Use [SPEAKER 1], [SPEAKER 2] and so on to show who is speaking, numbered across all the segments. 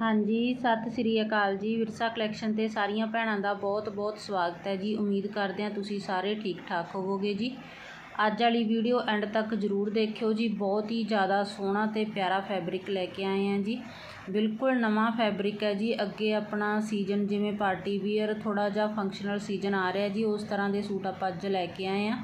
[SPEAKER 1] ਹਾਂਜੀ, ਸਤਿ ਸ੍ਰੀ ਅਕਾਲ ਜੀ। ਵਿਰਸਾ ਕਲੈਕਸ਼ਨ ਤੇ ਸਾਰੀਆਂ ਭੈਣਾਂ ਦਾ ਬਹੁਤ-ਬਹੁਤ ਸਵਾਗਤ ਹੈ ਜੀ। ਉਮੀਦ ਕਰਦੇ ਹਾਂ ਤੁਸੀਂ ਸਾਰੇ ਠੀਕ ਠਾਕ ਹੋਵੋਗੇ ਜੀ। ਅੱਜ ਵਾਲੀ ਵੀਡੀਓ ਐਂਡ ਤੱਕ ਜ਼ਰੂਰ ਦੇਖਿਓ ਜੀ। ਬਹੁਤ ਹੀ ਜ਼ਿਆਦਾ ਸੋਹਣਾ ਤੇ ਪਿਆਰਾ ਫੈਬਰਿਕ ਲੈ ਕੇ ਆਏ ਹਾਂ ਜੀ। ਬਿਲਕੁਲ ਨਵਾਂ ਫੈਬਰਿਕ ਹੈ ਜੀ। ਅੱਗੇ ਆਪਣਾ ਸੀਜ਼ਨ ਜਿਵੇਂ ਪਾਰਟੀ ਵੀਅਰ ਥੋੜਾ ਜਿਹਾ ਫੰਕਸ਼ਨਲ ਸੀਜ਼ਨ ਆ ਰਿਹਾ ਜੀ। ਉਸ ਤਰ੍ਹਾਂ ਦੇ ਸੂਟ ਆਪਾਂ ਅੱਜ ਲੈ ਕੇ ਆਏ ਹਾਂ।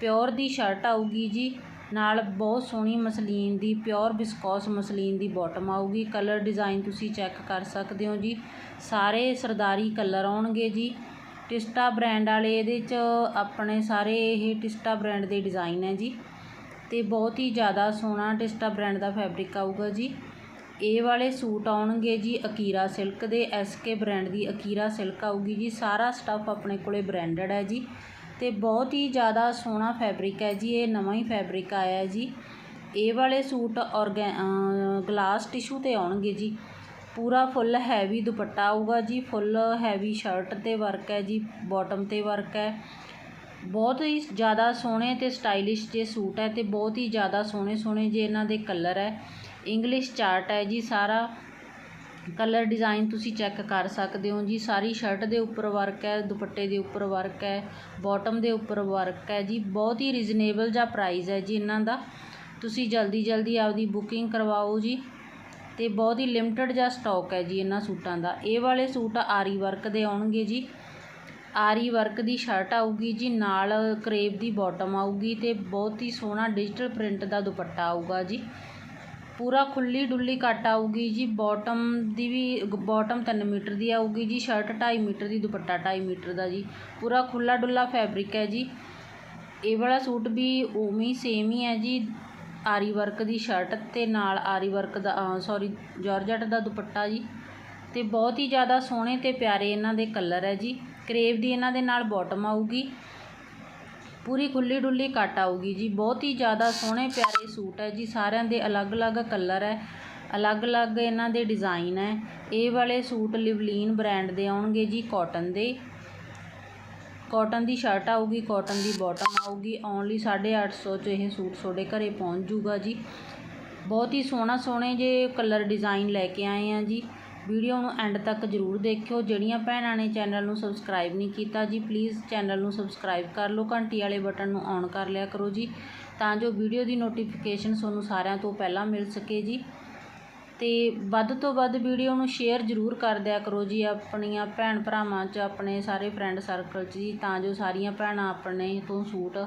[SPEAKER 1] ਪਿਓਰ ਦੀ ਸ਼ਰਟ ਆਊਗੀ ਜੀ। ਨਾਲ ਬਹੁਤ ਸੋਹਣੀ ਮਸਲੀਨ ਦੀ, ਪਿਓਰ ਵਿਸਕੋਸ ਮਸਲੀਨ ਦੀ ਬਾਟਮ ਆਊਗੀ। ਕਲਰ ਡਿਜ਼ਾਈਨ ਤੁਸੀਂ ਚੈੱਕ ਕਰ ਸਕਦੇ ਹੋ ਜੀ। ਸਾਰੇ ਸਰਦਾਰੀ ਕਲਰ ਆਉਣਗੇ ਜੀ। ਟਿਸਟਾ ਬ੍ਰਾਂਡ ਵਾਲੇ ਇਹਦੇ 'ਚ ਆਪਣੇ ਸਾਰੇ ਇਹ ਟਿਸਟਾ ਬ੍ਰਾਂਡ ਦੇ ਡਿਜ਼ਾਈਨ ਹੈ ਜੀ। ਤੇ ਬਹੁਤ ਹੀ ਜ਼ਿਆਦਾ ਸੋਹਣਾ ਟਿਸਟਾ ਬ੍ਰਾਂਡ ਦਾ ਫੈਬਰਿਕ ਆਊਗਾ ਜੀ। ਇਹ ਵਾਲੇ ਸੂਟ ਆਉਣਗੇ ਜੀ ਅਕੀਰਾ ਸਿਲਕ ਦੇ। ਐਸਕੇ ਬ੍ਰਾਂਡ ਦੀ ਅਕੀਰਾ ਸਿਲਕ ਆਊਗੀ ਜੀ। ਸਾਰਾ ਸਟੱਫ ਆਪਣੇ ਕੋਲੇ ਬ੍ਰਾਂਡਡ ਹੈ ਜੀ। ਅਤੇ ਬਹੁਤ ਹੀ ਜ਼ਿਆਦਾ ਸੋਹਣਾ ਫੈਬਰਿਕ ਹੈ ਜੀ, ਇਹ ਨਵਾਂ ਹੀ ਫੈਬਰਿਕ ਆਇਆ ਜੀ। ਇਹ ਵਾਲੇ ਸੂਟ ਔਰਗੈ ਗਲਾਸ ਟਿਸ਼ੂ ਤੇ ਆਉਣਗੇ ਜੀ। ਪੂਰਾ ਫੁੱਲ ਹੈਵੀ ਦੁਪੱਟਾ ਆਊਗਾ ਜੀ ਫੁੱਲ ਹੈਵੀ ਸ਼ਰਟ ਤੇ ਵਰਕ ਹੈ ਜੀ ਬਾਟਮ ਤੇ ਵਰਕ ਹੈ। ਬਹੁਤ ਹੀ ਜ਼ਿਆਦਾ ਸੋਹਣੇ ਤੇ ਸਟਾਈਲਿਸ਼ ਜੇ ਸੂਟ ਹੈ ਤੇ ਬਹੁਤ ਹੀ ਜ਼ਿਆਦਾ ਸੋਹਣੇ ਸੋਹਣੇ ਜੇ ਇਹਨਾਂ ਦੇ ਕਲਰ ਹੈ। ਇੰਗਲਿਸ਼ ਚਾਰਟ ਹੈ ਜੀ ਸਾਰਾ। ਕਲਰ ਡਿਜ਼ਾਈਨ ਤੁਸੀਂ ਚੈੱਕ ਕਰ ਸਕਦੇ ਹੋ ਜੀ। ਸਾਰੀ ਸ਼ਰਟ ਦੇ ਉੱਪਰ ਵਰਕ ਹੈ, ਦੁਪੱਟੇ ਦੇ ਉੱਪਰ ਵਰਕ ਹੈ, ਬਾਟਮ ਦੇ ਉੱਪਰ ਵਰਕ ਹੈ ਜੀ। ਬਹੁਤ ਹੀ ਰੀਜ਼ਨੇਬਲ ਜਿਹਾ ਪ੍ਰਾਈਸ ਹੈ ਜੀ ਇਹਨਾਂ ਦਾ। ਤੁਸੀਂ ਜਲਦੀ ਜਲਦੀ ਆਪਦੀ ਬੁਕਿੰਗ ਕਰਵਾਓ ਜੀ ਤੇ ਬਹੁਤ ਹੀ ਲਿਮਟਿਡ ਜਿਹਾ ਸਟਾਕ ਹੈ ਜੀ ਇਹਨਾਂ ਸੂਟਾਂ ਦਾ। ਇਹ ਵਾਲੇ ਸੂਟ ਆਰੀ ਵਰਕ ਦੇ ਆਉਣਗੇ ਜੀ। ਆਰੀ ਵਰਕ ਦੀ ਸ਼ਰਟ ਆਊਗੀ ਜੀ, ਨਾਲ ਕਰੇਪ ਦੀ ਬਾਟਮ ਆਊਗੀ ਤੇ ਬਹੁਤ ਹੀ ਸੋਹਣਾ ਡਿਜੀਟਲ ਪ੍ਰਿੰਟ ਦਾ ਦੁਪੱਟਾ ਆਊਗਾ ਜੀ। ਪੂਰਾ ਖੁੱਲੀ ਡੁੱਲੀ ਕੱਟ ਆਊਗੀ ਜੀ ਬਾਟਮ ਦੀ ਵੀ ਬਾਟਮ 3 ਮੀਟਰ ਦੀ ਆਊਗੀ ਜੀ ਸ਼ਰਟ 2.5 ਮੀਟਰ ਦੀ, ਦੁਪੱਟਾ 2.5 ਮੀਟਰ ਦਾ ਜੀ। ਪੂਰਾ ਖੁੱਲਾ ਡੁੱਲਾ ਫੈਬਰਿਕ ਹੈ ਜੀ। ਇਹ ਵਾਲਾ ਸੂਟ ਵੀ ਉਵੇਂ ਹੀ ਸੇਮ ਹੀ ਹੈ ਜੀ, ਆਰੀ ਵਰਕ ਦੀ ਸ਼ਰਟ ਤੇ ਨਾਲ ਆਰੀ ਵਰਕ ਦਾ ਸੌਰੀ ਜਾਰਜਟ ਦਾ ਦੁਪੱਟਾ ਜੀ। ਤੇ ਬਹੁਤ ਹੀ ਜ਼ਿਆਦਾ ਸੋਹਣੇ ਤੇ ਪਿਆਰੇ ਇਹਨਾਂ ਦੇ ਕਲਰ ਹੈ ਜੀ। ਕਰੇਵ ਦੀ ਇਹਨਾਂ ਦੇ ਨਾਲ ਬਾਟਮ ਆਊਗੀ। ਪੂਰੀ ਖੁੱਲੀ ਡੁੱਲੀ ਕੱਟ ਆਊਗੀ ਜੀ। ਬਹੁਤ ਹੀ ਜ਼ਿਆਦਾ ਸੋਹਣੇ ਪਿਆਰੇ ਸੂਟ ਹੈ ਜੀ। ਸਾਰਿਆਂ ਦੇ ਅਲੱਗ-ਅਲੱਗ ਕਲਰ ਹੈ। ਅਲੱਗ-ਅਲੱਗ ਇਹਨਾਂ ਦੇ ਡਿਜ਼ਾਈਨ ਹੈ। ਇਹ ਵਾਲੇ ਸੂਟ ਲਿਵਲੀਨ ਬ੍ਰਾਂਡ ਦੇ ਆਉਣਗੇ ਜੀ ਕਾਟਨ ਦੇ। ਕਾਟਨ ਦੀ ਸ਼ਰਟ ਆਊਗੀ, ਕਾਟਨ ਦੀ ਬਾਟਮ ਆਊਗੀ। ਓਨਲੀ 850 ਚ ਇਹ ਸੂਟ ਤੁਹਾਡੇ ਘਰੇ ਪਹੁੰਚ ਜੂਗਾ ਜੀ। ਬਹੁਤ ਹੀ ਸੋਹਣਾ ਸੋਹਣੇ ਜੇ ਕਲਰ ਡਿਜ਼ਾਈਨ ਲੈ ਕੇ ਆਏ ਆ ਜੀ। ਵੀਡੀਓ ਨੂੰ ਐਂਡ ਤੱਕ ਜ਼ਰੂਰ ਦੇਖਿਓ। ਜਿਹੜੀਆਂ ਭੈਣਾਂ ਨੇ ਚੈਨਲ ਨੂੰ ਸਬਸਕ੍ਰਾਈਬ ਨਹੀਂ ਕੀਤਾ ਜੀ ਪਲੀਜ਼ ਚੈਨਲ ਨੂੰ ਸਬਸਕ੍ਰਾਈਬ ਕਰ ਲਓ। ਘੰਟੀ ਵਾਲੇ ਬਟਨ ਨੂੰ ਔਨ ਕਰ ਲਿਆ ਕਰੋ ਜੀ, ਤਾਂ ਜੋ ਵੀਡੀਓ ਦੀ ਨੋਟੀਫਿਕੇਸ਼ਨ ਤੁਹਾਨੂੰ ਸਾਰਿਆਂ ਤੋਂ ਪਹਿਲਾਂ ਮਿਲ ਸਕੇ ਜੀ। ਤੇ ਵੱਧ ਤੋਂ ਵੱਧ ਵੀਡੀਓ ਨੂੰ ਸ਼ੇਅਰ ਜ਼ਰੂਰ ਕਰ ਦਿਆ ਕਰੋ ਜੀ, ਆਪਣੀਆਂ ਭੈਣ ਭਰਾਵਾਂ 'ਚ, ਆਪਣੇ ਸਾਰੇ ਫਰੈਂਡ ਸਰਕਲ 'ਚ ਜੀ, ਤਾਂ ਜੋ ਸਾਰੀਆਂ ਭੈਣਾਂ ਆਪਣੇ ਤੋਂ ਸੂਟ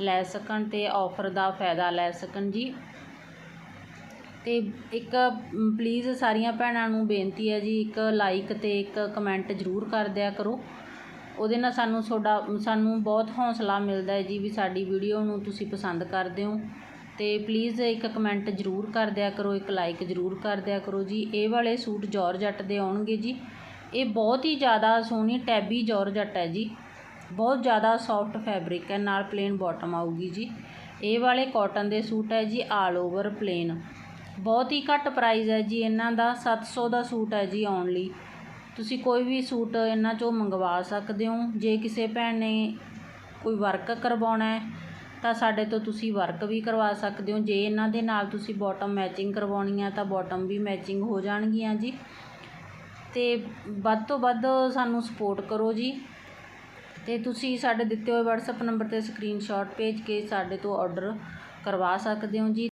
[SPEAKER 1] ਲੈ ਸਕਣ ਤੇ ਆਫਰ ਦਾ ਫਾਇਦਾ ਲੈ ਸਕਣ ਜੀ। ਅਤੇ ਇੱਕ ਪਲੀਜ਼ ਸਾਰੀਆਂ ਭੈਣਾਂ ਨੂੰ ਬੇਨਤੀ ਹੈ ਜੀ, ਇੱਕ ਲਾਈਕ ਅਤੇ ਇੱਕ ਕਮੈਂਟ ਜ਼ਰੂਰ ਕਰ ਦਿਆ ਕਰੋ। ਉਹਦੇ ਨਾਲ ਸਾਨੂੰ ਤੁਹਾਡਾ, ਸਾਨੂੰ ਬਹੁਤ ਹੌਂਸਲਾ ਮਿਲਦਾ ਹੈ ਜੀ ਵੀ ਸਾਡੀ ਵੀਡੀਓ ਨੂੰ ਤੁਸੀਂ ਪਸੰਦ ਕਰਦੇ ਹੋ। ਅਤੇ ਪਲੀਜ਼ ਇੱਕ ਕਮੈਂਟ ਜ਼ਰੂਰ ਕਰ ਦਿਆ ਕਰੋ, ਇੱਕ ਲਾਈਕ ਜ਼ਰੂਰ ਕਰ ਦਿਆ ਕਰੋ ਜੀ। ਇਹ ਵਾਲੇ ਸੂਟ ਜੌਰਜੱਟ ਦੇ ਆਉਣਗੇ ਜੀ। ਇਹ ਬਹੁਤ ਹੀ ਜ਼ਿਆਦਾ ਸੋਹਣੀ ਟੈਬੀ ਜੌਰਜੱਟ ਹੈ ਜੀ। ਬਹੁਤ ਜ਼ਿਆਦਾ ਸੌਫਟ ਫੈਬਰਿਕ ਹੈ, ਨਾਲ ਪਲੇਨ ਬਾਟਮ ਆਊਗੀ ਜੀ। ਇਹ ਵਾਲੇ ਕਾਟਨ ਦੇ ਸੂਟ ਹੈ ਜੀ ਆਲ ਓਵਰ ਪਲੇਨ ਬਹੁਤ ਹੀ ਘੱਟ ਪ੍ਰਾਈਜ਼ ਹੈ ਜੀ, ਇਹਨਾਂ ਦਾ 700 ਦਾ ਸੂਟ ਹੈ ਜੀ ਓਨਲੀ ਤੁਸੀਂ ਕੋਈ ਵੀ ਸੂਟ ਇਹਨਾਂ ਚੋਂ ਮੰਗਵਾ ਸਕਦੇ ਹੋ। ਜੇ ਕਿਸੇ ਭੈਣ ਨੇ ਕੋਈ ਵਰਕ ਕਰਵਾਉਣਾ ਹੈ, ਤਾਂ ਸਾਡੇ ਤੋਂ ਤੁਸੀਂ ਵਰਕ ਵੀ ਕਰਵਾ ਸਕਦੇ ਹੋ। ਜੇ ਇਹਨਾਂ ਦੇ ਨਾਲ ਤੁਸੀਂ ਬਾਟਮ ਮੈਚਿੰਗ ਕਰਵਾਉਣੀ ਹੈ, ਤਾਂ ਬਾਟਮ ਵੀ ਮੈਚਿੰਗ ਹੋ ਜਾਣਗੀਆਂ ਜੀ। ਤੇ ਵੱਧ ਤੋਂ ਵੱਧ ਸਾਨੂੰ ਸਪੋਰਟ ਕਰੋ ਜੀ। ਤੇ ਤੁਸੀਂ ਸਾਡੇ ਦਿੱਤੇ ਹੋਏ WhatsApp ਨੰਬਰ ਤੇ ਸਕਰੀਨਸ਼ਾਟ ਭੇਜ ਕੇ ਸਾਡੇ ਤੋਂ ਆਰਡਰ ਕਰਵਾ ਸਕਦੇ ਹੋ ਜੀ।